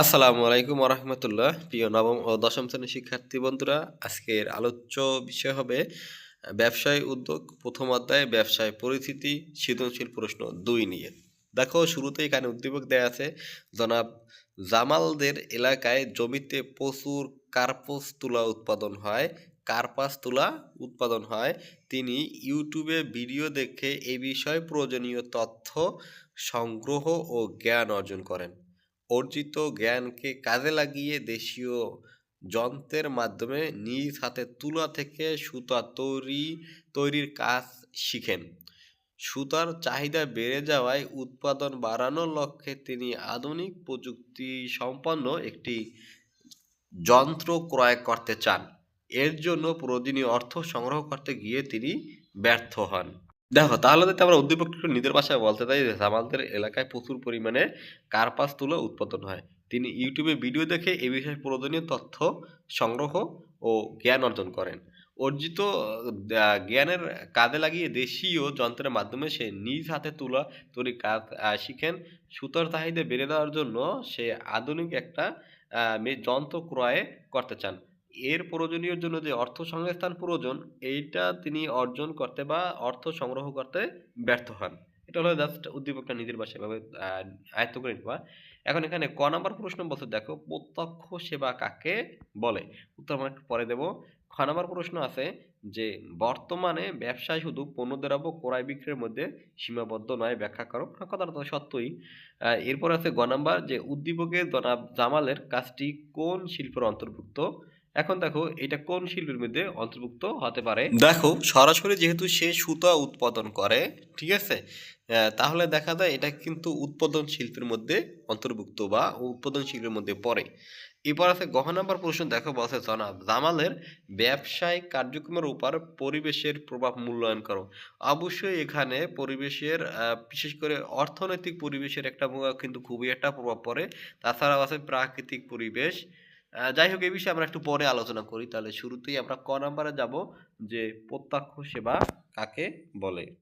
আসসালামু আলাইকুম রহমতুল্লাহ প্রিয় নবম ও দশম শ্রেণির শিক্ষার্থী বন্ধুরা, আজকের আলোচ্য বিষয় হবে, ব্যবসায় উদ্যোগ, প্রথম অধ্যায়ে, ব্যবসায় পরিস্থিতি, সৃজনশীল প্রশ্ন দুই নিয়ে। দেখো, শুরুতে এখানে উদ্দীপক দেয়া আছে, জনাব জামালদের এলাকায় জমিতে প্রচুর কার্পস তুলা উৎপাদন হয়, কার্পাস তুলা উৎপাদন হয়। তিনি ইউটিউবে ভিডিও দেখে এ বিষয়ে প্রয়োজনীয় তথ্য, সংগ্রহ ও জ্ঞান অর্জন করেন। অর্জিত জ্ঞানকে কাজে লাগিয়ে দেশীয় যন্ত্রের মাধ্যমে নিজ হাতে তুলা থেকে সুতা তৈরি, তৈরির কাজ শিখেন। সুতার চাহিদা বেড়ে যাওয়ায় উৎপাদন বাড়ানোর লক্ষ্যে তিনি আধুনিক প্রযুক্তি সম্পন্ন একটি যন্ত্র ক্রয় করতে চান। এর জন্য প্রয়োজনীয় অর্থ সংগ্রহ করতে গিয়ে তিনি ব্যর্থ হন। দেখো, তাহলে যদি আমরা উদ্দীপক একটু নিজের ভাষায় বলতে চাই যে জামালদের এলাকায় প্রচুর পরিমাণে কার্পাস তুলো উৎপাদন হয়। তিনি ইউটিউবে ভিডিও দেখে এ বিষয়ে প্রয়োজনীয় তথ্য সংগ্রহ ও জ্ঞান অর্জন করেন। অর্জিত জ্ঞানের কাজে লাগিয়ে দেশীয় যন্ত্রের মাধ্যমে সে নিজ হাতে তুলা তৈরি কাজ শিখেন। সুতার চাহিদা বেড়ে দেওয়ার জন্য সে আধুনিক একটা যন্ত্র ক্রয় করতে চান। এর প্রয়োজনীয় জন্য যে অর্থ সংস্থান প্রয়োজন, এইটা তিনি অর্জন করতে বা অর্থ সংগ্রহ করতে ব্যর্থ হন। এটা হলো জাস্ট উদ্দীপকটা নিজের ভাষায় ভাবে আয়ত্ত করে নেওয়া এখন এখানে ক নাম্বার প্রশ্ন বলতে দেখো, প্রত্যক্ষ সেবা কাকে বলে? উত্তর আমরা পরে দেব। খ নাম্বার প্রশ্ন আছে যে, বর্তমানে ব্যবসায় শুধু পণ্য দ্রব্য ক্রয় বিক্রয়ের মধ্যে সীমাবদ্ধ নয়, ব্যাখ্যা করো। কথাটা তো সত্যই। এরপর আছে গ নাম্বার যে উদ্দীপকের জনাব জামালের কাজটি কোন শিল্পের অন্তর্ভুক্ত? এখন দেখো, এটা কোন শিল্পের মধ্যে অন্তর্ভুক্ত হতে পারে? দেখো, সরাসরি যেহেতু সে সুতা উৎপাদন করে, ঠিক আছে? তাহলে দেখা যায় এটা কিন্তু উৎপাদন শিল্পের মধ্যে অন্তর্ভুক্ত বা উৎপাদন শিল্পের মধ্যে পড়ে। এরপর আছে গহ নাম্বার প্রশ্ন, দেখো বলছে জনাব, জামালের ব্যবসায়িক কার্যক্রমের উপর পরিবেশের প্রভাব মূল্যায়ন করো। অবশ্যই এখানে পরিবেশের বিশেষ করে অর্থনৈতিক পরিবেশের একটা কিন্তু খুবই একটা প্রভাব পড়ে। তাছাড়াও আছে প্রাকৃতিক পরিবেশ যাই হোক, এই বিষয়ে আমরা একটু পরে আলোচনা করি। তাহলে শুরুতেই আমরা ক নাম্বারে যাব? যে প্রত্যক্ষ সেবা কাকে বলে?